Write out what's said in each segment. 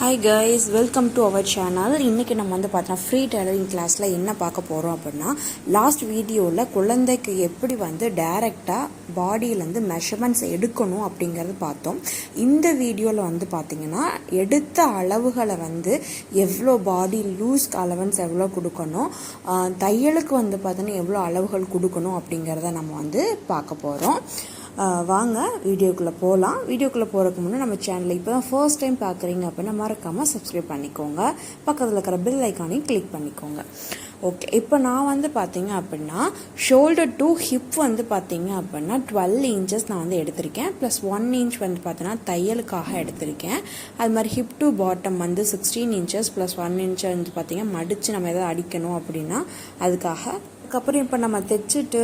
Hi guys welcome to our channel இன்றைக்கி நம்ம வந்து பார்த்தோன்னா ஃப்ரீ டெய்லரிங் கிளாஸில் என்ன பார்க்க போகிறோம் அப்படின்னா லாஸ்ட் வீடியோவில் குழந்தைக்கு எப்படி வந்து டைரெக்டாக பாடியிலேருந்து மெஷர்மெண்ட்ஸ் எடுக்கணும் அப்படிங்கிறது பார்த்தோம். இந்த வீடியோவில் வந்து பார்த்திங்கன்னா எடுத்த அளவுகளை வந்து எவ்வளோ பாடி லூஸ் அலவன்ஸ் எவ்வளோ கொடுக்கணும் தையலுக்கு வந்து பார்த்தோன்னா எவ்வளோ அளவுகள் கொடுக்கணும் அப்படிங்கிறத நம்ம வந்து பார்க்க போகிறோம் வாங்க வீடியோக்குள்ளே போகலாம் வீடியோக்குள்ளே போகிறதுக்கு முன்னே நம்ம சேனலை இப்போ தான் ஃபர்ஸ்ட் டைம் பார்க்குறீங்க அப்படின்னா மறக்காமல் சப்ஸ்கிரைப் பண்ணிக்கோங்க. பக்கத்தில் இருக்கிற பில் ஐக்கானையும் கிளிக் பண்ணிக்கோங்க. ஓகே இப்போ நான் வந்து பார்த்தீங்க அப்படின்னா ஷோல்டர் டு ஹிப் வந்து பார்த்தீங்க அப்படின்னா டுவெல் இன்ச்சஸ் நான் வந்து எடுத்திருக்கேன். ப்ளஸ் ஒன் இன்ச் வந்து பார்த்தீங்கன்னா தையலுக்காக எடுத்திருக்கேன். அது மாதிரி ஹிப் டு பாட்டம் வந்து sixteen inches plus one inch வந்து பார்த்தீங்கன்னா மடித்து நம்ம எதாவது அடிக்கணும் அப்படின்னா அதுக்காக அதுக்கப்புறம் இப்போ நம்ம தைச்சிட்டு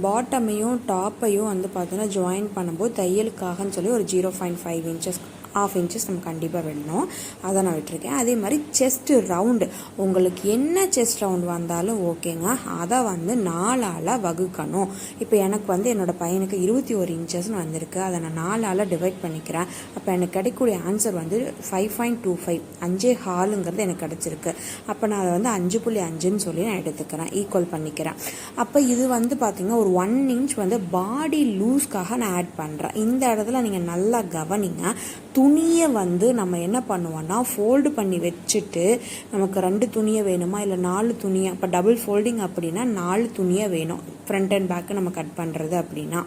பாட்டமையும் டாப்பையும் வந்து பார்த்தோன்னா ஜாயின் பண்ணும்போது தையலுக்காகன்னு சொல்லி ஒரு zero point five inches half inches நம்ம கண்டிப்பாக விடணும் அதை நான் விட்டுருக்கேன். அதே மாதிரி செஸ்ட் ரவுண்டு உங்களுக்கு என்ன செஸ்ட் ரவுண்ட் வந்தாலும் ஓகேங்க. அதை வந்து நாலால் வகுக்கணும். இப்போ எனக்கு வந்து என்னோட பையனுக்கு இருபத்தி ஒரு இன்ச்சஸ்னு வந்திருக்கு. அதை நான் நாலால் டிவைட் பண்ணிக்கிறேன். அப்போ எனக்கு கிடைக்கக்கூடிய ஆன்சர் வந்து ஃபைவ் பாயிண்ட் டூ ஃபைவ் அஞ்சே ஹாலுங்கிறது எனக்கு கிடச்சிருக்கு. அப்போ நான் அதை வந்து அஞ்சு புள்ளி அஞ்சுன்னு சொல்லி நான் எடுத்துக்கிறேன். ஈக்குவல் பண்ணிக்கிறேன். அப்போ இது வந்து பார்த்திங்கன்னா ஒரு ஒன் இன்ச் வந்து பாடி லூஸ்க்காக நான் ஆட் பண்ணுறேன் இந்த இடத்துல நீங்கள் நல்லா கவனிங்க. துணியை வந்து நம்ம என்ன பண்ணுவோம்னா ஃபோல்டு பண்ணி வச்சுட்டு நமக்கு ரெண்டு துணியை வேணுமா? இல்லை நாலு துணியை இப்போ டபுள் ஃபோல்டிங் அப்படின்னா நாலு துணியை வேணும். ஃப்ரண்ட் அண்ட் பேக்கு நம்ம கட் பண்ணுறது அப்படின்னா.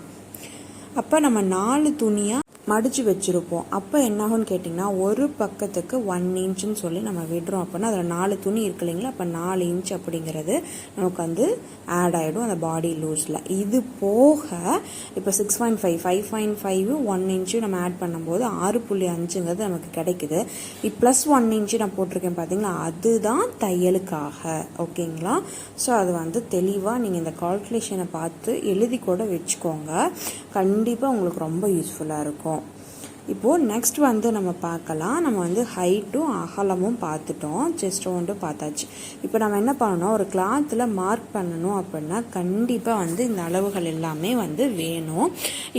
அப்போ நம்ம நாலு துணியாக மடித்து வச்சுருப்போம். அப்போ என்னாகும்னு கேட்டிங்கன்னா ஒரு பக்கத்துக்கு ஒன் இன்ச்சுன்னு சொல்லி நம்ம விடுறோம் அப்படின்னா அதில் நாலு துணி இருக்கு இல்லைங்களா? அப்போ நாலு இன்ச் அப்படிங்கிறது நமக்கு வந்து ஆட் ஆகிடும் அந்த பாடி லூஸில் இது போக இப்போ six point five five point five one inch நம்ம ஆட் பண்ணும்போது ஆறு புள்ளி அஞ்சுங்கிறது நமக்கு கிடைக்குது. இப்போ ப்ளஸ் ஒன் இன்ச்சு நான் போட்டிருக்கேன் பார்த்தீங்களா அதுதான் தையலுக்காக. ஓகேங்களா? ஸோ அது வந்து தெளிவாக நீங்கள் இந்த கால்குலேஷனை பார்த்து எழுதி கூட வச்சுக்கோங்க. கண்டிப்பாக உங்களுக்கு ரொம்ப யூஸ்ஃபுல்லாக இருக்கும். இப்போது நெக்ஸ்ட் வந்து நம்ம பார்க்கலாம். நம்ம வந்து ஹைட்டும் அகலமும் பார்த்துட்டோம். செஸ்ட் ரவுண்டும் பார்த்தாச்சு. இப்போ நம்ம என்ன பண்ணணும்? ஒரு கிளாத்தில் மார்க் பண்ணணும் அப்படின்னா கண்டிப்பாக வந்து இந்த அளவுகள் எல்லாமே வந்து வேணும்.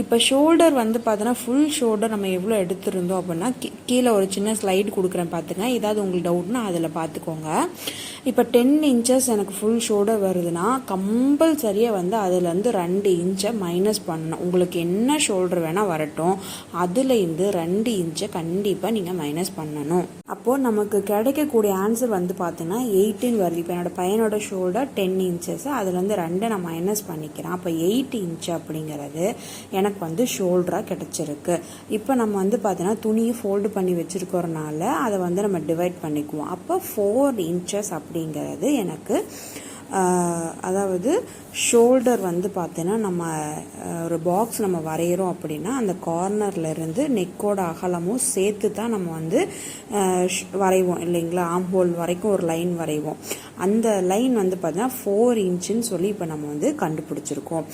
இப்போ ஷோல்டர் வந்து பார்த்தோன்னா ஃபுல் ஷோல்டர் நம்ம எவ்வளோ எடுத்திருந்தோம் அப்படின்னா கீழே ஒரு சின்ன ஸ்லைடு கொடுக்குறேன் பார்த்துங்க. ஏதாவது உங்களுக்கு டவுட்னா அதில் பார்த்துக்கோங்க. இப்போ டென் இன்ச்சஸ் எனக்கு ஃபுல் ஷோல்டர் வருதுன்னா கம்பல்சரியாக வந்து அதுலேருந்து ரெண்டு இன்ச்சை மைனஸ் பண்ணணும். உங்களுக்கு என்ன ஷோல்டர் வேணால் வரட்டும். அதுலேருந்து ரெண்டு இன்ச்சை கண்டிப்பாக நீங்கள் மைனஸ் பண்ணணும். அப்போது நமக்கு கிடைக்கக்கூடிய ஆன்சர் வந்து பார்த்தீங்கன்னா எயிட்டின் வருது. இப்போ என்னோடய பையனோட ஷோல்டர் டென் இன்ச்சஸ் அதுலேருந்து ரெண்டை நான் மைனஸ் பண்ணிக்கிறேன். அப்போ எயிட் இன்ச் அப்படிங்கிறது எனக்கு வந்து ஷோல்டராக கிடச்சிருக்கு. இப்போ நம்ம வந்து பார்த்தீங்கன்னா துணியை ஃபோல்டு பண்ணி வச்சுருக்கிறனால அதை வந்து நம்ம டிவைட் பண்ணிக்குவோம். அப்போ ஃபோர் இன்ச்சஸ் அப்படிங்கிறது எனக்கு அதாவது ஷோல்டர் வந்து பார்த்தீங்கன்னா நம்ம ஒரு பாக்ஸ் நம்ம வரைகிறோம் அப்படின்னா அந்த கார்னர்ல இருந்து நெக்கோட அகலமும் சேர்த்து தான் நம்ம வந்து ஷ்- வரைவோம் இல்லைங்களா? ஆம் ஹோல் வரைக்கும் ஒரு லைன் வரைவோம். அந்த லைன் வந்து பார்த்தீங்கன்னா ஃபோர் இன்ச்சுன்னு சொல்லி இப்போ நம்ம வந்து கண்டுபிடிச்சிருக்கோம்.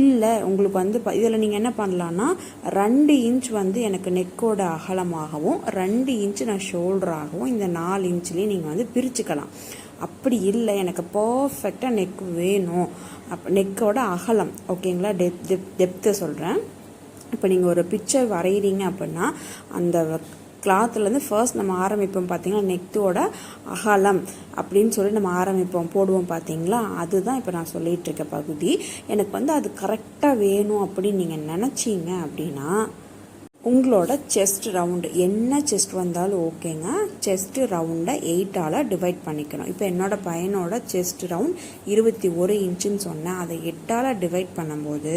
இல்லை உங்களுக்கு வந்து இதில் நீங்கள் என்ன பண்ணலான்னா ரெண்டு இன்ச் வந்து எனக்கு நெக்கோட அகலமாகவும் ரெண்டு இன்ச் நான் ஷோல்டராகவும் இந்த நாலு இன்ச்லேயும் நீங்கள் வந்து பிரிச்சுக்கலாம். அப்படி இல்லை எனக்கு பர்ஃபெக்டாக நெக் வேணும். அப்போ நெக்கோட அகலம் ஓகேங்களா? டெப் டெப் டெப்த்து சொல்கிறேன் இப்போ நீங்கள் ஒரு பிக்சர் வரைகிறீங்க அப்படின்னா அந்த கிளாத்துலேருந்து ஃபர்ஸ்ட் நம்ம ஆரம்பிப்போம் பார்த்தீங்கன்னா நெக்கோட அகலம் அப்படின்னு சொல்லி நம்ம ஆரம்பிப்போம் போடுவோம் பார்த்தீங்களா? அதுதான் இப்போ நான் சொல்லிட்டு இருக்க பகுதி. எனக்கு வந்து அது கரெக்டாக வேணும் அப்படின்னு நீங்கள் நினச்சிங்க அப்படின்னா உங்களோட செஸ்ட் ரவுண்டு என்ன செஸ்ட் வந்தாலும் ஓகேங்க செஸ்ட் ரவுண்டை எயிட்டால் டிவைட் பண்ணிக்கணும். இப்போ என்னோட பையனோட செஸ்ட் ரவுண்ட் இருபத்தி ஒரு இன்ச்சுன்னு சொன்னேன். அதை எட்டால் டிவைட் பண்ணும்போது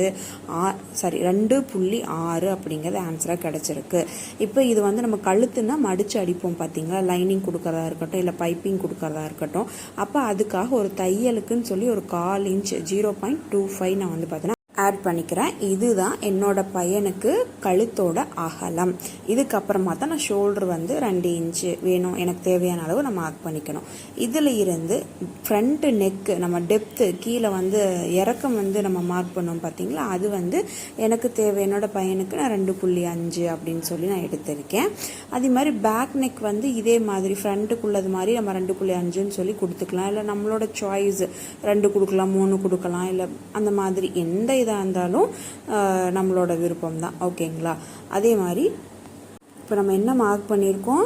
ஆ சாரி ரெண்டு புள்ளி ஆறு அப்படிங்கிறது ஆன்சராக கிடச்சிருக்கு. இப்போ இது வந்து நம்ம கழுத்துனா மடித்து அடிப்போம் பார்த்தீங்களா லைனிங் கொடுக்குறதா இருக்கட்டும் இல்லை பைப்பிங் கொடுக்கறதா இருக்கட்டும். அப்போ அதுக்காக ஒரு தையலுக்குன்னு சொல்லி ஒரு கால் inch zero point two five நான் வந்து பார்த்தீங்கன்னா ஆட் பண்ணிக்கிறேன். இதுதான் என்னோட பையனுக்கு கழுத்தோட அகலம். இதுக்கப்புறமா தான் நான் ஷோல்டர் வந்து ரெண்டு இன்ச்சு வேணும். எனக்கு தேவையான அளவு நம்ம மார்க் பண்ணிக்கணும். இதில் இருந்து ஃப்ரண்ட்டு நெக்கு நம்ம டெப்த்து கீழே வந்து இறக்கம் வந்து நம்ம மார்க் பண்ணோம் பார்த்தீங்களா? அது வந்து எனக்கு தேவை. என்னோட பையனுக்கு நான் ரெண்டு புள்ளி அஞ்சு அப்படின்னு சொல்லி நான் எடுத்திருக்கேன். அதே மாதிரி பேக் நெக் வந்து இதே மாதிரி ஃப்ரண்ட்டுக்குள்ளது மாதிரி நம்ம ரெண்டு புள்ளி அஞ்சுன்னு சொல்லி கொடுத்துக்கலாம். இல்லை நம்மளோட சாய்ஸ் ரெண்டு கொடுக்கலாம் மூணு கொடுக்கலாம் இல்லை அந்த மாதிரி எந்த இதாக இருந்தாலும் நம்மளோட விருப்பம் தான் ஓகேங்களா? அதே மாதிரி இப்போ நம்ம என்ன மார்க் பண்ணியிருக்கோம்?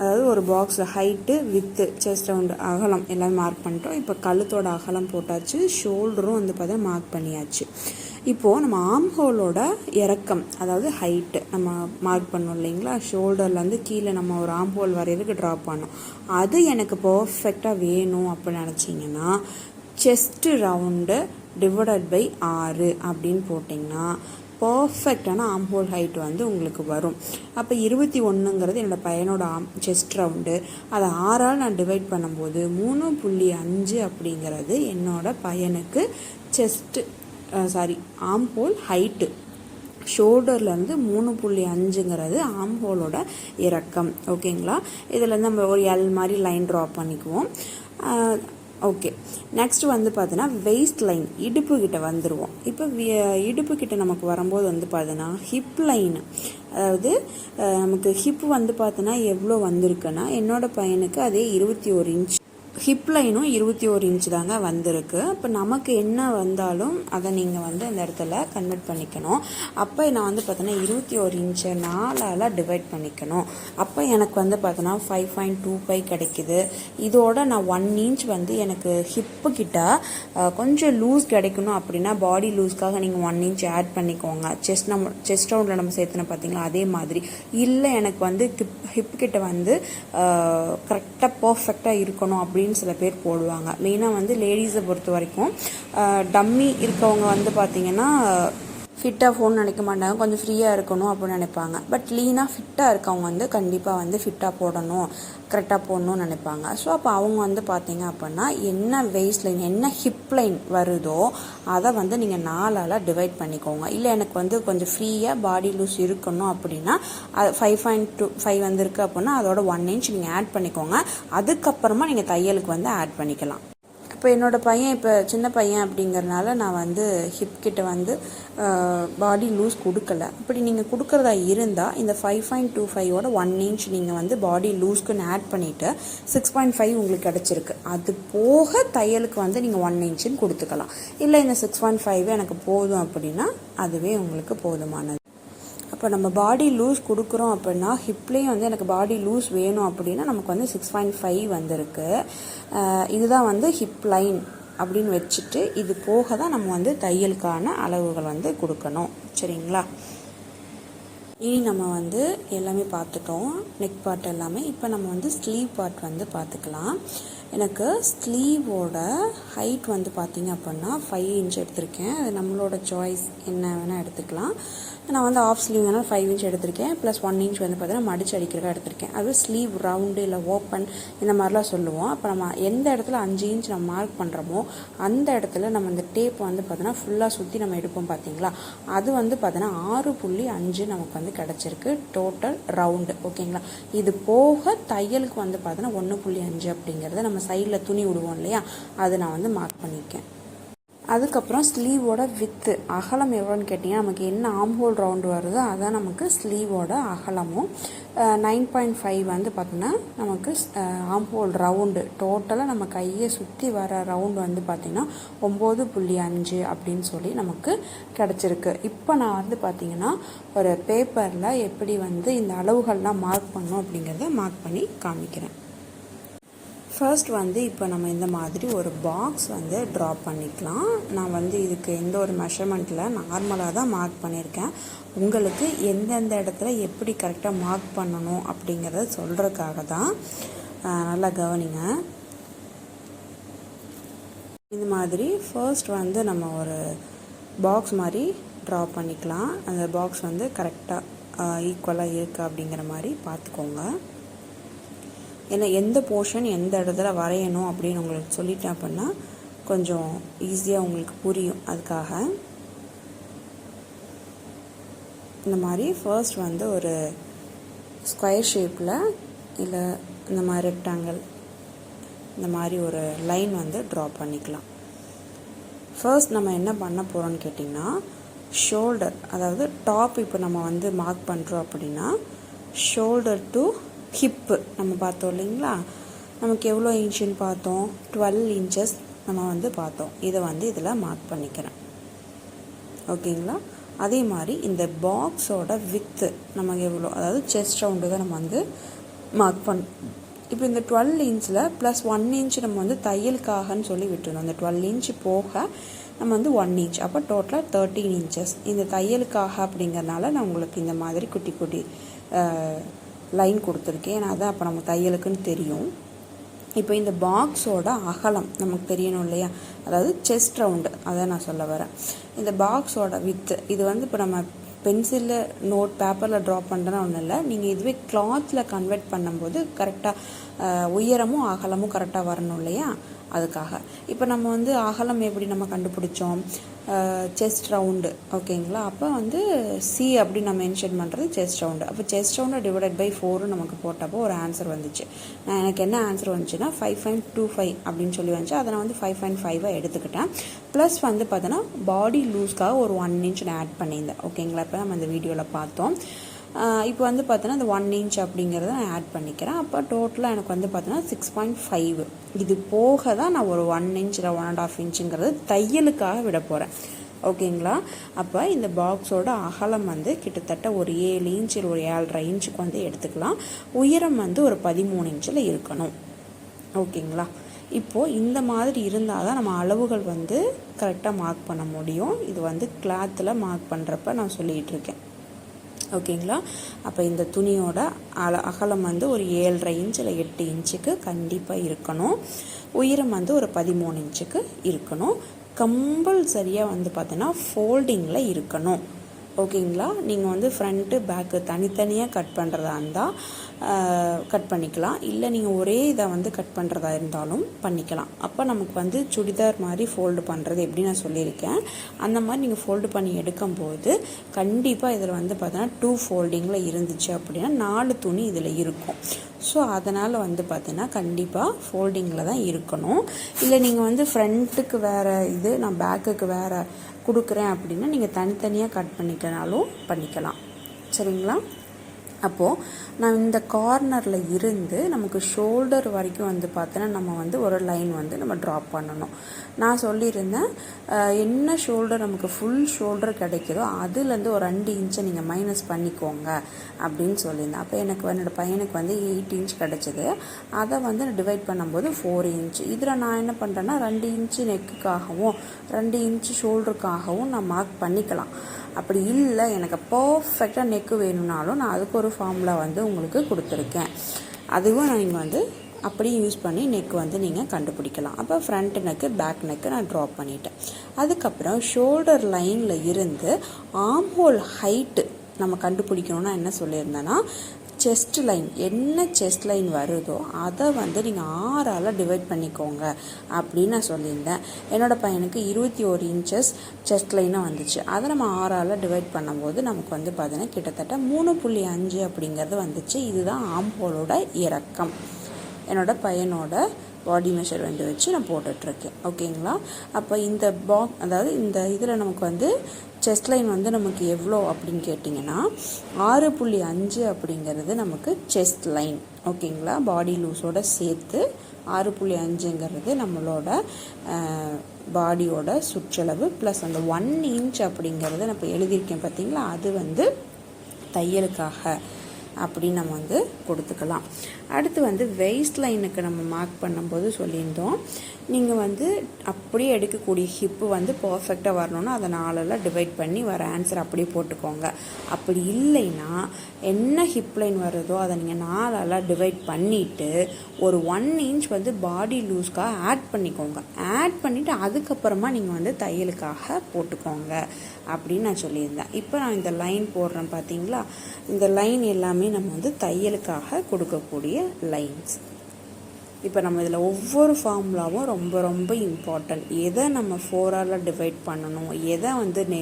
அதாவது ஒரு பாக்ஸில் ஹைட்டு வித்து செஸ்ட் ரவுண்டு அகலம் எல்லாமே மார்க் பண்ணிட்டோம். இப்போ கழுத்தோட அகலம் போட்டாச்சு ஷோல்டரும் வந்து பார்த்தீங்கன்னா மார்க் பண்ணியாச்சு. இப்போது நம்ம ஆம் ஹோலோட இறக்கம் அதாவது ஹைட்டு நம்ம மார்க் பண்ணோம் இல்லைங்களா? ஷோல்டர்லேருந்து கீழே நம்ம ஒரு ஆம் ஹோல் வரையிறதுக்கு ட்ராப் பண்ணோம். அது எனக்கு பர்ஃபெக்டாக வேணும் அப்படின்னு நினச்சிங்கன்னா செஸ்ட்டு ரவுண்டு டிவைடட் பை ஆறு அப்படின்னு போட்டிங்கன்னா பர்ஃபெக்டான ஆம் ஹோல் ஹைட் வந்து உங்களுக்கு வரும். அப்போ இருபத்தி ஒன்றுங்கிறது என்னோடய பையனோட ஆம் செஸ்ட் ரவுண்டு அதை ஆறால் நான் டிவைட் பண்ணும்போது மூணு புள்ளி அஞ்சு அப்படிங்கிறது என்னோட பையனுக்கு chest sorry armhole height ஷோல்டர்லேருந்து மூணு புள்ளி அஞ்சுங்கிறது ஆம் ஹோலோட இறக்கம். ஓகேங்களா இதில் நம்ம ஒரு எல் மாதிரி லைன் ட்ரா பண்ணிக்குவோம். ஓகே நெக்ஸ்ட் வந்து பார்த்தோன்னா வெயிஸ்ட் லைன் இடுப்பு கிட்ட வந்துடுவோம் இப்போ இடுப்பு கிட்ட நமக்கு வரும்போது வந்து பார்த்தோன்னா ஹிப் லைன் அதாவது நமக்கு ஹிப் வந்து பார்த்தோன்னா எவ்வளோ வந்திருக்குன்னா என்னோட பையனுக்கு அதே இருபத்தி ஒரு இன்ச் ஹிப் லைனும் இருபத்தி ஒரு இன்ச் தாங்க வந்திருக்கு. இப்போ நமக்கு என்ன வந்தாலும் அதை நீங்கள் வந்து அந்த இடத்துல கன்வெர்ட் பண்ணிக்கணும். அப்போ நான் வந்து பார்த்தோன்னா இருபத்தி ஒரு இன்ச்சை நாலால் டிவைட் பண்ணிக்கணும். அப்போ எனக்கு வந்து பார்த்தோன்னா ஃபைவ் பாயிண்ட் டூ ஃபைவ் கிடைக்குது. இதோட நான் ஒன் இன்ச் வந்து எனக்கு ஹிப்பு கிட்ட கொஞ்சம் லூஸ் கிடைக்கணும் அப்படின்னா பாடி லூஸ்க்காக நீங்கள் ஒன் இன்ச் ஆட் பண்ணிக்கோங்க. செஸ்ட் நம்ம செஸ்ட் ரவுண்டில் நம்ம சேர்த்துன பார்த்தீங்களா அதே மாதிரி. இல்லை எனக்கு வந்து ஹிப் ஹிப் கிட்ட வந்து கரெக்டாக பர்ஃபெக்டாக இருக்கணும் அப்படின்னு சில பேர் போடுவாங்க. மெயினாக வந்து லேடிஸை பொறுத்த வரைக்கும் டம்மி இருக்கவங்க வந்து பார்த்தீங்கன்னா ஃபிட்டாக ஃபோன் நினைக்க மாட்டாங்க. கொஞ்சம் ஃப்ரீயாக இருக்கணும் அப்படின்னு நினைப்பாங்க. பட் லீனாக ஃபிட்டாக இருக்கவங்க வந்து கண்டிப்பாக வந்து ஃபிட்டாக போடணும். கரெக்டாக போடணும்னு நினைப்பாங்க. ஸோ அப்போ அவங்க வந்து பார்த்தீங்க அப்படின்னா என்ன வெயிஸ்ட் லைன் என்ன ஹிப் லைன் வருதோ அதை வந்து நீங்கள் நாலால் டிவைட் பண்ணிக்கோங்க. இல்லை எனக்கு வந்து கொஞ்சம் ஃப்ரீயாக பாடி லூஸ் இருக்கணும் அப்படின்னா அது ஃபைவ் பாயிண்ட் டூ ஃபைவ் வந்திருக்கு அப்படின்னா அதோட ஒன் இன்ச் நீங்கள் ஆட் பண்ணிக்கோங்க. அதுக்கப்புறமா நீங்கள் தையலுக்கு வந்து ஆட் பண்ணிக்கலாம். இப்போ என்னோடய பையன் இப்போ சின்ன பையன் அப்படிங்கிறனால நான் வந்து ஹிப் கிட்ட வந்து பாடி லூஸ் கொடுக்கல. அப்படி நீங்கள் கொடுக்குறதா இருந்தால் இந்த ஃபைவ் பாயிண்ட் டூ ஃபைவோட ஒன் இன்ச் நீங்கள் வந்து பாடி லூஸ்க்குன்னு ஆட் பண்ணிவிட்டு சிக்ஸ் பாயிண்ட் ஃபைவ் உங்களுக்கு கிடச்சிருக்கு. அது போக தையலுக்கு வந்து நீங்கள் ஒன் இன்ச்சுன்னு கொடுத்துக்கலாம். இல்லை இந்த சிக்ஸ் பாயிண்ட் ஃபைவ் எனக்கு போதும் அப்படின்னா அதுவே உங்களுக்கு போதுமானது. அப்போ நம்ம பாடி லூஸ் கொடுக்குறோம் அப்படின்னா ஹிப்லேயும் வந்து எனக்கு பாடி லூஸ் வேணும் அப்படின்னா நமக்கு வந்து சிக்ஸ் பாயிண்ட் ஃபைவ் வந்திருக்கு. இதுதான் வந்து ஹிப் லைன் அப்படின்னு வச்சுட்டு இது போக தான் நம்ம வந்து தையலுக்கான அளவுகள் வந்து கொடுக்கணும். சரிங்களா? இனி நம்ம வந்து எல்லாமே பார்த்துட்டோம். நெக் பார்ட் எல்லாமே. இப்போ நம்ம வந்து ஸ்லீவ் பார்ட் வந்து பார்த்துக்கலாம். எனக்கு ஸ்லீவோட ஹைட் வந்து பார்த்தீங்க அப்படின்னா ஃபைவ் இன்ச் எடுத்திருக்கேன். அது நம்மளோட சாய்ஸ் என்ன வேணால் எடுத்துக்கலாம். நான் வந்து ஆஃப் ஸ்லீவ் வேணால் ஃபைவ் இன்ச் எடுத்திருக்கேன். ப்ளஸ் ஒன் இன்ச் வந்து பார்த்தீங்கன்னா மடிச்சு அடிக்கிறதா எடுத்திருக்கேன். அது ஸ்லீவ் ரவுண்டு இல்லை ஓப்பன் இந்த மாதிரிலாம் சொல்லுவோம். அப்போ நம்ம எந்த இடத்துல அஞ்சு இன்ச் நம்ம மார்க் பண்ணுறோமோ அந்த இடத்துல நம்ம இந்த டேப் வந்து பார்த்தோன்னா ஃபுல்லாக சுற்றி நம்ம எடுப்போம் பார்த்தீங்களா அது வந்து பார்த்தோன்னா ஆறு புள்ளி அஞ்சு நமக்கு வந்து கிடச்சிருக்கு. டோட்டல் ரவுண்டு ஓகேங்களா? இது போக தையலுக்கு வந்து பார்த்தோன்னா ஒன்று புள்ளி அஞ்சு அப்படிங்கிறத நம்ம சைடில் துணி விடுவோம் இல்லையா? அது நான் வந்து மார்க் பண்ணியிருக்கேன். அதுக்கப்புறம் ஸ்லீவோட வித்து அகலம் எவ்வளோன்னு கேட்டிங்கன்னா நமக்கு என்ன ஆம் ஹோல் ரவுண்டு வருதோ அதான் நமக்கு ஸ்லீவோட அகலமும். நைன் பாயிண்ட் ஃபைவ் வந்து பார்த்திங்கன்னா நமக்கு ஆம்ஹோல் ரவுண்டு டோட்டலாக நம்ம கையை சுற்றி வர ரவுண்டு வந்து பார்த்திங்கன்னா ஒம்பது புள்ளி அஞ்சு அப்படின்னு சொல்லி நமக்கு கிடச்சிருக்கு. இப்போ நான் வந்து பார்த்திங்கன்னா ஒரு பேப்பரில் எப்படி வந்து இந்த அளவுகள்லாம் மார்க் பண்ணும் அப்படிங்கிறத மார்க் பண்ணி காமிக்கிறேன். ஃபர்ஸ்ட் வந்து இப்போ நம்ம இந்த மாதிரி ஒரு பாக்ஸ் வந்து ட்ரா பண்ணிக்கலாம். நான் வந்து இதுக்கு எந்த ஒரு மெஷர்மெண்ட்டில் நார்மலாக தான் மார்க் பண்ணியிருக்கேன். உங்களுக்கு எந்தெந்த இடத்துல எப்படி கரெக்டாக மார்க் பண்ணணும் அப்படிங்கிறத சொல்கிறதுக்காக தான் நல்லா கவனிங்க. இந்த மாதிரி ஃபர்ஸ்ட் வந்து நம்ம ஒரு பாக்ஸ் மாதிரி ட்ரா பண்ணிக்கலாம். அந்த பாக்ஸ் வந்து கரெக்டாக ஈக்குவலாக இருக்குது அப்படிங்கிற மாதிரி பார்த்துக்கோங்க. ஏன்னா எந்த போர்ஷன் எந்த இடத்துல வரையணும் அப்படின்னு உங்களுக்கு சொல்லிட்டேன் அப்படின்னா கொஞ்சம் ஈஸியாக உங்களுக்கு புரியும் அதுக்காக. இந்த மாதிரி ஃபர்ஸ்ட் வந்து ஒரு ஸ்கொயர் ஷேப்பில் இல்லை இந்த மாதிரி ரெக்டாங்கிள் இந்த மாதிரி ஒரு லைன் வந்து ட்ரா பண்ணிக்கலாம். ஃபர்ஸ்ட் நம்ம என்ன பண்ண போகிறோம்னு கேட்டிங்கன்னா ஷோல்டர் அதாவது டாப் இப்போ நம்ம வந்து மார்க் பண்ணுறோம் அப்படின்னா ஷோல்டர் டு ஹிப்பு நம்ம பார்த்தோம் இல்லைங்களா? நமக்கு எவ்வளோ இன்ச்சுன்னு பார்த்தோம்? டுவெல் இன்ச்சஸ் நம்ம வந்து பார்த்தோம். இதை வந்து இதில் மார்க் பண்ணிக்கிறேன். ஓகேங்களா? அதே மாதிரி இந்த பாக்ஸோட வித்து நமக்கு எவ்வளோ? அதாவது செஸ்ட் ரவுண்டு தான் நம்ம வந்து மார்க் பண் இப்போ இந்த டுவெல் இன்ச்சில் ப்ளஸ் ஒன் இன்ச் நம்ம வந்து தையலுக்காகன்னு சொல்லி விட்டுருந்தோம் அந்த டுவெல் இன்ச் போக நம்ம வந்து ஒன் இன்ச் அப்போ டோட்டலாக தேர்ட்டீன் இன்ச்சஸ் இந்த தையலுக்காக அப்படிங்கறனால நான் உங்களுக்கு இந்த மாதிரி குட்டி குட்டி லைன் கொடுத்துருக்கேன். ஏன்னா அதான் அப்போ நம்ம தையலுக்குன்னு தெரியும். இப்போ இந்த பாக்ஸோட அகலம் நமக்கு தெரியணும் இல்லையா? அதாவது செஸ்ட் ரவுண்டு அதை நான் சொல்ல வரேன். இந்த பாக்ஸோட வித்து இது வந்து இப்போ நம்ம பென்சிலில் நோட் பேப்பரில் ட்ரா பண்ணுறதுனா ஒன்றும் இல்லை. நீங்கள் இதுவே கிளாத்தில் கன்வெர்ட் பண்ணும்போது கரெக்டாக உயரமும் அகலமும் கரெக்டாக வரணும் இல்லையா? அதுக்காக. இப்போ நம்ம வந்து அகலம் எப்படி நம்ம கண்டுபிடிச்சோம்? செஸ்ட் ரவுண்டு ஓகேங்களா? அப்போ வந்து சி அப்படி நம்ம மென்ஷன் பண்ணுறது செஸ்ட் ரவுண்டு அப்போ செஸ்ட் ரவுண்டு டிவைடட் பை ஃபோர்னு நமக்கு போட்டப்போ ஒரு ஆன்சர் வந்துச்சு. நான் எனக்கு என்ன ஆன்சர் வந்துச்சுன்னா ஃபைவ் பாயிண்ட் டூ ஃபைவ் அப்படின்னு சொல்லி வந்துச்சு. அதை நான் வந்து ஃபைவ் பாயிண்ட் ஃபைவாக எடுத்துக்கிட்டேன். ப்ளஸ் வந்து பார்த்தோன்னா பாடி லூஸ்க்காக ஒரு ஒன் இன்ச் நான் ஆட் பண்ணியிருந்தேன். ஓகேங்களா? இப்போ நம்ம இந்த வீடியோவில் பார்த்தோம். இப்போ வந்து பார்த்தோன்னா இந்த ஒன் இன்ச் அப்படிங்கிறத நான் ஆட் பண்ணிக்கிறேன். அப்போ டோட்டலாக எனக்கு வந்து பார்த்தோன்னா சிக்ஸ் பாயிண்ட் ஃபைவ் இது போக தான் நான் ஒரு ஒன் இன்ச் இல்லை ஒன் அண்ட் ஆஃப் இன்ச்சுங்கிறது தையலுக்காக விட போகிறேன் ஓகேங்களா? அப்போ இந்த பாக்ஸோட அகலம் வந்து கிட்டத்தட்ட ஒரு ஏழு இன்ச்சில் ஒரு ஏழரை இன்ச்சுக்கு வந்து எடுத்துக்கலாம். உயரம் வந்து ஒரு பதிமூணு இன்ச்சில் இருக்கணும். ஓகேங்களா? இப்போது இந்த மாதிரி இருந்தால் தான் நம்ம அளவுகள் வந்து கரெக்டாக மார்க் பண்ண முடியும். இது வந்து கிளாத்தில் மார்க் பண்ணுறப்ப நான் சொல்லிகிட்ருக்கேன் ஓகேங்களா? அப்போ இந்த துணியோட அல அகலம் வந்து ஒரு ஏழரை இன்ச் இல்லை எட்டு இன்ச்சுக்கு கண்டிப்பாக இருக்கணும். உயரம் வந்து ஒரு பதிமூணு இன்ச்சுக்கு இருக்கணும். கம்பல்சரியாக வந்து பார்த்தோன்னா ஃபோல்டிங்கில் இருக்கணும். ஓகேங்களா? நீங்கள் வந்து ஃப்ரண்ட்டு பேக்கு தனித்தனியாக கட் பண்ணுறதா இருந்தால் கட் பண்ணிக்கலாம். இல்லை நீங்கள் ஒரே இதை வந்து கட் பண்ணுறதா இருந்தாலும் பண்ணிக்கலாம். அப்போ நமக்கு வந்து சுடிதார் மாதிரி ஃபோல்டு பண்ணுறது எப்படி நான் சொல்லியிருக்கேன். அந்த மாதிரி நீங்கள் ஃபோல்டு பண்ணி எடுக்கும்போது கண்டிப்பாக இதில் வந்து பார்த்தோன்னா டூ ஃபோல்டிங்கில் இருந்துச்சு அப்படின்னா நாலு துணி இதில் இருக்கும். ஸோ அதனால் வந்து பார்த்தீங்கன்னா கண்டிப்பாக ஃபோல்டிங்கில் தான் இருக்கணும். இல்லை நீங்கள் வந்து ஃப்ரண்ட்டுக்கு வேறு இது நான் பேக்குக்கு வேறு கொடுக்குறேன் அப்படின்னா நீங்கள் தனித்தனியாக கட் பண்ணிக்கனாலும் பண்ணிக்கலாம். சரிங்களா? அப்போது நான் இந்த கார்னரில் இருந்து நமக்கு ஷோல்டர் வரைக்கும் வந்து பார்த்தோன்னா நம்ம வந்து ஒரு லைன் வந்து நம்ம ட்ராப் பண்ணணும். நான் சொல்லியிருந்தேன் என்ன ஷோல்டர் நமக்கு ஃபுல் ஷோல்டர் கிடைக்குதோ அதுலேருந்து ஒரு ரெண்டு இன்ச்சை நீங்கள் மைனஸ் பண்ணிக்கோங்க அப்படின்னு சொல்லியிருந்தேன். அப்போ எனக்கு என்னோடய பையனுக்கு வந்து எயிட் இன்ச் கிடச்சிது. அதை வந்து நான் டிவைட் பண்ணும்போது ஃபோர் இன்ச் இதில் நான் என்ன பண்ணுறேன்னா ரெண்டு இன்ச்சு நெக்குக்காகவும் ரெண்டு இன்ச்சு ஷோல்டருக்காகவும் நான் மார்க் பண்ணிக்கலாம். அப்படி இல்லை எனக்கு பர்ஃபெக்டாக நெக்கு வேணும்னாலும் நான் அதுக்கு ஒரு ஃபார்முலா வந்து உங்களுக்கு கொடுத்துருக்கேன். அதுவும் நான் நீங்கள் வந்து அப்படியே யூஸ் பண்ணி நெக் வந்து நீங்கள் கண்டுபிடிக்கலாம். அப்போ ஃப்ரண்ட் நெக்கு பேக் நெக்கு நான் ட்ராப் பண்ணிட்டேன். அதுக்கப்புறம் ஷோல்டர் லைனில் இருந்து ஆம் ஹோல் ஹைட்டு நம்ம கண்டுபிடிக்கணும்னா என்ன சொல்லியிருந்தேன்னா செஸ்ட் லைன் என்ன செஸ்ட் லைன் வருதோ அதை வந்து நீங்கள் ஆறால் டிவைட் பண்ணிக்கோங்க அப்படின்னு நான் சொல்லியிருந்தேன். என்னோடய பையனுக்கு இருபத்தி ஒரு இன்ச்சஸ் செஸ்ட் லைனாக வந்துச்சு. அதை நம்ம ஆறால் டிவைட் பண்ணும்போது நமக்கு வந்து பார்த்தீங்கன்னா கிட்டத்தட்ட மூணு புள்ளி அஞ்சு அப்படிங்கிறது வந்துச்சு. இதுதான் ஆம்போலோட இறக்கம். என்னோடய பையனோட பாடி மெஷர்மெண்ட் வச்சு நான் போட்டுட்ருக்கேன் ஓகேங்களா அப்போ இந்த பாக் அதாவது இந்த இதில் நமக்கு வந்து செஸ்ட் லைன் வந்து நமக்கு எவ்வளோ அப்படின்னு கேட்டிங்கன்னா ஆறு புள்ளி அஞ்சு அப்படிங்கிறது நமக்கு செஸ்ட் லைன் ஓகேங்களா? பாடி லூஸோட சேர்த்து ஆறு புள்ளி அஞ்சுங்கிறது நம்மளோட பாடியோட சுற்றளவு ப்ளஸ் அந்த ஒன் இன்ச் அப்படிங்கிறது நம்ம இப்போ எழுதியிருக்கேன் பார்த்தீங்களா? அது வந்து தையலுக்காக அப்படின்னு நம்ம வந்து கொடுத்துக்கலாம். அடுத்து வந்து வெயிஸ்ட் லைனுக்கு நம்ம மார்க் பண்ணும்போது சொல்லியிருந்தோம். நீங்கள் வந்து அப்படியே எடுக்கக்கூடிய ஹிப்பு வந்து பர்ஃபெக்டாக வரணும்னா அதை நாலெல்லாம் டிவைட் பண்ணி வர ஆன்சர் அப்படியே போட்டுக்கோங்க. அப்படி இல்லைன்னா என்ன ஹிப் லைன் வருதோ அதை நீங்கள் நாலெல்லாம் டிவைட் பண்ணிவிட்டு ஒரு ஒன் இன்ச் வந்து பாடி லூஸ்க்காக ஆட் பண்ணிக்கோங்க. ஆட் பண்ணிவிட்டு அதுக்கப்புறமா நீங்கள் வந்து தையலுக்காக போட்டுக்கோங்க. அப்படின்னு நான் சொல்லியிருந்தேன். இப்போ நான் இந்த லைன் போடுறேன் பார்த்தீங்களா? இந்த லைன் எல்லாமே நம்ம வந்து தையலுக்காக கொடுக்கக்கூடிய லைன்ஸ் இப்போ நம்ம இதில் ஒவ்வொரு ஃபார்முலாவும் ரொம்ப ரொம்ப இம்பார்ட்டன்ட் எதை நம்ம ஃபோரால் டிவைட் பண்ணணும்? எதை வந்து நெ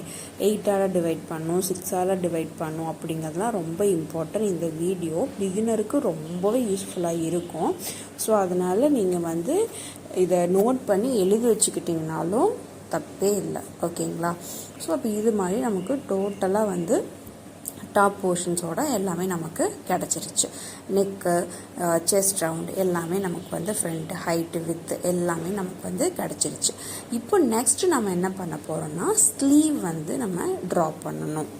எயிட்டால் டிவைட் பண்ணணும்? சிக்ஸால் டிவைட் பண்ணணும்? அப்படிங்கிறதுலாம் ரொம்ப இம்பார்ட்டன்ட் இந்த வீடியோ பிகினருக்கு ரொம்பவே யூஸ்ஃபுல்லாக இருக்கும். ஸோ அதனால் நீங்கள் வந்து இதை நோட் பண்ணி எழுதி வச்சுக்கிட்டிங்கனாலும் தப்பே இல்லை. ஓகேங்களா ஸோ அப்போ இது மாதிரி நமக்கு டோட்டலாக வந்து டாப் போர்ஷன்ஸோட எல்லாமே நமக்கு கிடச்சிருச்சு. நெக்கு செஸ்ட் uh, ரவுண்ட் எல்லாமே நமக்கு வந்து ஃப்ரண்ட் ஹைட்டு வித்து எல்லாமே நமக்கு வந்து கிடச்சிருச்சு. இப்போ நெக்ஸ்ட்டு நம்ம என்ன பண்ண போகிறோம்னா ஸ்லீவ் வந்து நம்ம ட்ரா பண்ணணும்.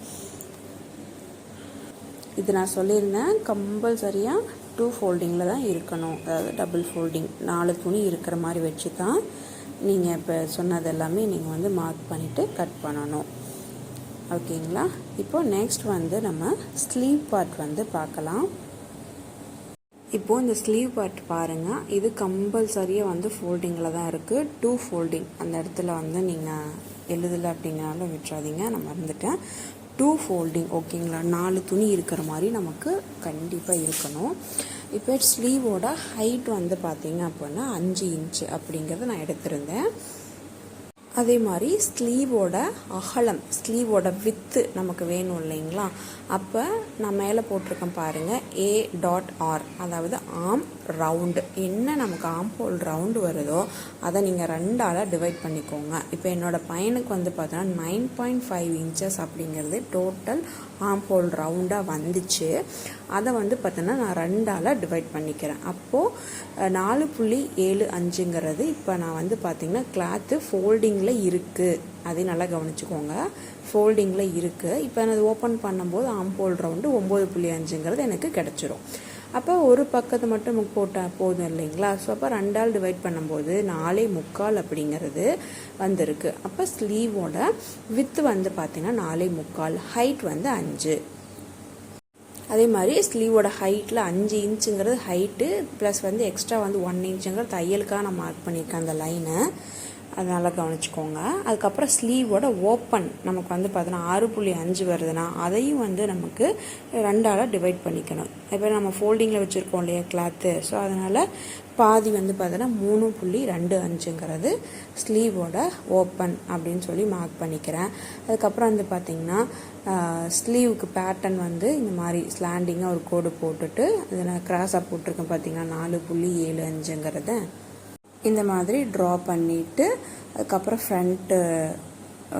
இது நான் சொல்லியிருந்தேன் கம்பல்சரியாக டூ ஃபோல்டிங்கில் தான் இருக்கணும். அதாவது டபுள் ஃபோல்டிங் நாலு துணி இருக்கிற மாதிரி வச்சு தான் நீங்கள் இப்போ சொன்னது எல்லாமே நீங்கள் வந்து மார்க் பண்ணிவிட்டு கட் பண்ணணும். ஓகேங்களா? இப்போது நெக்ஸ்ட் வந்து நம்ம ஸ்லீவ் பார்ட் வந்து பார்க்கலாம். இப்போது இந்த ஸ்லீவ் பார்ட் பாருங்கள் இது கம்பல்சரியாக வந்து ஃபோல்டிங்கில் தான் இருக்குது டூ ஃபோல்டிங் அந்த இடத்துல வந்து நீங்கள் எழுதலை அப்படிங்கிறனால விட்டுறாதீங்க. நான் மறந்துட்டேன். டூ ஃபோல்டிங் ஓகேங்களா? நாலு துணி இருக்கிற மாதிரி நமக்கு கண்டிப்பாக இருக்கணும். இப்போ ஸ்லீவோட ஹைட் வந்து பார்த்தீங்க அப்படின்னா அஞ்சு இன்ச்சு அப்படிங்கிறத நான் எடுத்திருந்தேன். அதே மாதிரி ஸ்லீவோட அகலம் ஸ்லீவோட வித்து நமக்கு வேணும் இல்லைங்களா? அப்போ நான் மேலே போட்டிருக்கேன் பாருங்கள் ஏ டாட் ஆர் அதாவது ஆம் ரவுண்டு என்ன நமக்கு ஆம்போல் ரவுண்டு வருதோ அதை நீங்கள் ரெண்டால் டிவைட் பண்ணிக்கோங்க. இப்போ என்னோடய பையனுக்கு வந்து பார்த்தோன்னா நைன் பாயிண்ட் ஃபைவ் இன்ச்சஸ் அப்படிங்கிறது டோட்டல் ஆம்போல் ரவுண்டாக வந்துச்சு. அதை வந்து பார்த்தோன்னா நான் ரெண்டால் டிவைட் பண்ணிக்கிறேன். அப்போது நாலு புள்ளி ஏழு அஞ்சுங்கிறது இப்போ நான் வந்து பார்த்திங்கன்னா கிளாத்து ஃபோல்டிங்கில் இருக்குது அதையும் நல்லா கவனிச்சுக்கோங்க. ஃபோல்டிங்கில் இருக்குது இப்போ நான் அது ஓப்பன் பண்ணும்போது ஆம்போல் ரவுண்டு ஒம்பது புள்ளி அஞ்சுங்கிறது எனக்கு கிடச்சிரும். அப்போ ஒரு பக்கத்தை மட்டும் போட்டால் போதும் இல்லைங்களா? ஸோ அப்போ ரெண்டால் டிவைட் பண்ணும்போது நாலே முக்கால் அப்படிங்கிறது வந்திருக்கு. அப்போ ஸ்லீவோட வித்து வந்து பார்த்திங்கன்னா நாலே முக்கால் ஹைட் வந்து அஞ்சு. அதே மாதிரி ஸ்லீவோட ஹைட்டில் அஞ்சு இன்ச்சுங்கிறது ஹைட்டு ப்ளஸ் வந்து எக்ஸ்ட்ரா வந்து ஒன் இன்ச்சுங்கிறது தையலுக்காக நான் மார்க் பண்ணியிருக்கேன் அந்த லைனை அதனால் கவனிச்சுக்கோங்க. அதுக்கப்புறம் ஸ்லீவோட ஓப்பன் நமக்கு வந்து பார்த்தீங்கன்னா ஆறு புள்ளி அஞ்சு வருதுன்னா அதையும் வந்து நமக்கு ரெண்டால் டிவைட் பண்ணிக்கணும். இப்போ நம்ம ஃபோல்டிங்கில் வச்சுருக்கோம் இல்லையா கிளாத்து ஸோ அதனால் பாதி வந்து பார்த்தோன்னா மூணு புள்ளி ரெண்டு அஞ்சுங்கிறது ஸ்லீவோட ஓப்பன் அப்படின்னு சொல்லி மார்க் பண்ணிக்கிறேன். அதுக்கப்புறம் வந்து பார்த்திங்கன்னா ஸ்லீவுக்கு பேட்டர்ன் வந்து இந்த மாதிரி ஸ்லாண்டிங்காக ஒரு கோடு போட்டுட்டு இதை நான் கிராஸாக போட்டிருக்கேன் பார்த்திங்கன்னா நாலு புள்ளி ஏழு அஞ்சுங்கிறத. இந்த மாதிரி ட்ரா பண்ணிவிட்டு அதுக்கப்புறம் ஃப்ரண்ட்டு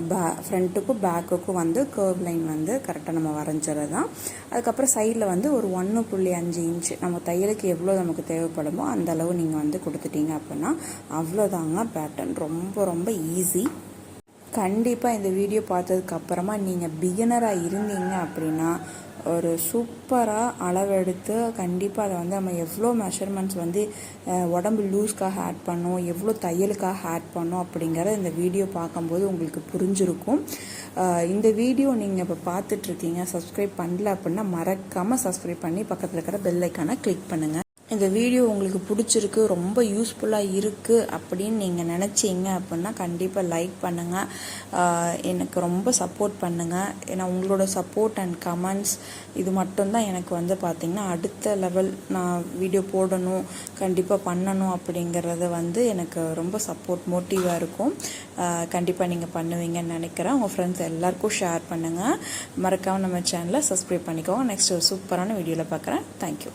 பே ஃப்ரண்ட்டுக்கும் பேக்குக்கும் வந்து கர்வ் லைன் வந்து கரெக்டாக நம்ம வரைஞ்சிறது தான் அதுக்கப்புறம் சைடில் வந்து ஒரு ஒன்று புள்ளி அஞ்சு இன்ச்சு நம்ம தையலுக்கு எவ்வளோ நமக்கு தேவைப்படுமோ அந்த அளவு நீங்கள் வந்து கொடுத்துட்டீங்க அப்படின்னா அவ்வளோதாங்க பேட்டர்ன் ரொம்ப ரொம்ப ஈஸி கண்டிப்பாக இந்த வீடியோ பார்த்ததுக்கப்புறமா நீங்கள் பிகினராக இருந்தீங்க அப்படின்னா ஒரு சூப்பராக அளவெடுத்து கண்டிப்பாக அதை வந்து நம்ம எவ்வளோ மெஷர்மெண்ட்ஸ் வந்து உடம்பு லூஸ்க்காக ஆட் பண்ணோம் எவ்வளோ தையலுக்காக ஆட் பண்ணோம் அப்படிங்கிறத இந்த வீடியோ பார்க்கும்போது உங்களுக்கு புரிஞ்சிருக்கும். இந்த வீடியோ நீங்கள் இப்போ பார்த்துட்ருக்கீங்க சப்ஸ்கிரைப் பண்ணல அப்படின்னா மறக்காமல் சப்ஸ்கிரைப் பண்ணி பக்கத்தில் இருக்கிற பெல்லைக்கான கிளிக் பண்ணுங்கள் இந்த வீடியோ உங்களுக்கு பிடிச்சிருக்கு ரொம்ப யூஸ்ஃபுல்லாக இருக்குது அப்படின்னு நீங்கள் நினச்சிங்க அப்படின்னா கண்டிப்பாக லைக் பண்ணுங்கள் எனக்கு ரொம்ப சப்போர்ட் பண்ணுங்கள் ஏன்னா உங்களோட சப்போர்ட் அண்ட் கமெண்ட்ஸ் இது மட்டும்தான் எனக்கு வந்து பார்த்திங்கன்னா அடுத்த லெவல் நான் வீடியோ போடணும் கண்டிப்பாக பண்ணணும் அப்படிங்கிறத வந்து எனக்கு ரொம்ப சப்போர்ட் மோட்டிவாக இருக்கும். கண்டிப்பாக நீங்கள் பண்ணுவீங்கன்னு நினைக்கிறேன். உங்கள் ஃப்ரெண்ட்ஸ் எல்லாருக்கும் ஷேர் பண்ணுங்கள் மறக்காமல் நம்ம சேனலை சப்ஸ்கிரைப் பண்ணிக்கோங்க. நெக்ஸ்ட் ஒரு சூப்பரான வீடியோவில் பார்க்குறேன் தேங்க்யூ